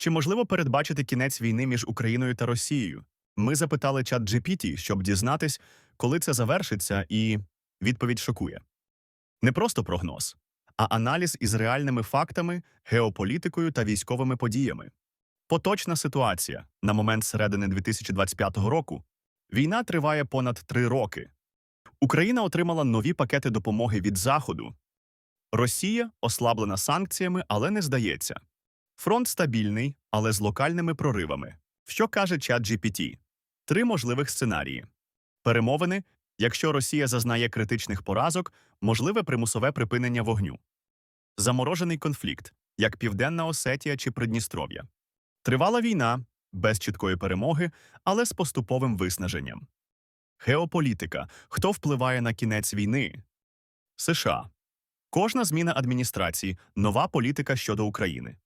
Чи можливо передбачити кінець війни між Україною та Росією? Ми запитали чат GPT, щоб дізнатись, коли це завершиться, і відповідь шокує. Не просто прогноз, а аналіз із реальними фактами, геополітикою та військовими подіями. Поточна ситуація на момент середини 2025 року. Війна триває понад три роки. Україна отримала нові пакети допомоги від Заходу. Росія ослаблена санкціями, але не здається. Фронт стабільний, але з локальними проривами. Що каже чат GPT? Три можливих сценарії: перемовини, якщо Росія зазнає критичних поразок, можливе примусове припинення вогню, заморожений конфлікт, як Південна Осетія чи Придністров'я, тривала війна без чіткої перемоги, але з поступовим виснаженням. Геополітика. Хто впливає на кінець війни? США. Кожна зміна адміністрації нова політика щодо України.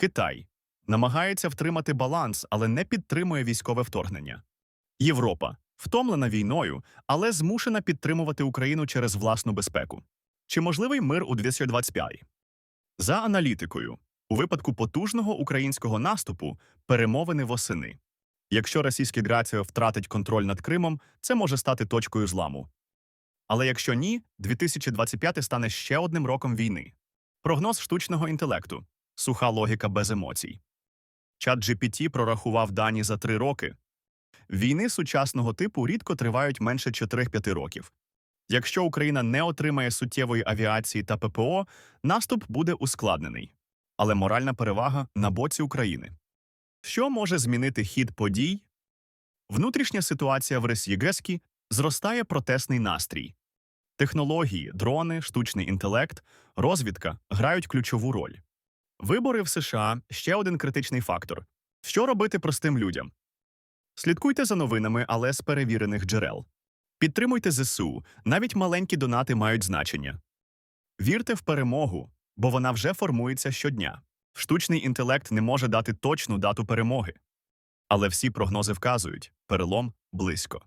Китай намагається втримати баланс, але не підтримує військове вторгнення. Європа втомлена війною, але змушена підтримувати Україну через власну безпеку. Чи можливий мир у 2025? За аналітикою, у випадку потужного українського наступу перемовини восени. Якщо російський Граціо втратить контроль над Кримом, це може стати точкою зламу. Але якщо ні, 2025 стане ще одним роком війни. Прогноз штучного інтелекту суха логіка без емоцій. Чат GPT прорахував дані за три роки. Війни сучасного типу рідко тривають менше 4-5 років. Якщо Україна не отримає суттєвої авіації та ППО, наступ буде ускладнений. Але моральна перевага на боці України. Що може змінити хід подій? Внутрішня ситуація в Росії зростає протестний настрій. Технології, дрони, штучний інтелект, розвідка грають ключову роль. Вибори в США ще один критичний фактор. Що робити простим людям? Слідкуйте за новинами, але з перевірених джерел. Підтримуйте ЗСУ, навіть маленькі донати мають значення. Вірте в перемогу, бо вона вже формується щодня. Штучний інтелект не може дати точну дату перемоги. Але всі прогнози вказують перелом близько.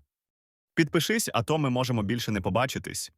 Підпишись, а то ми можемо більше не побачитись.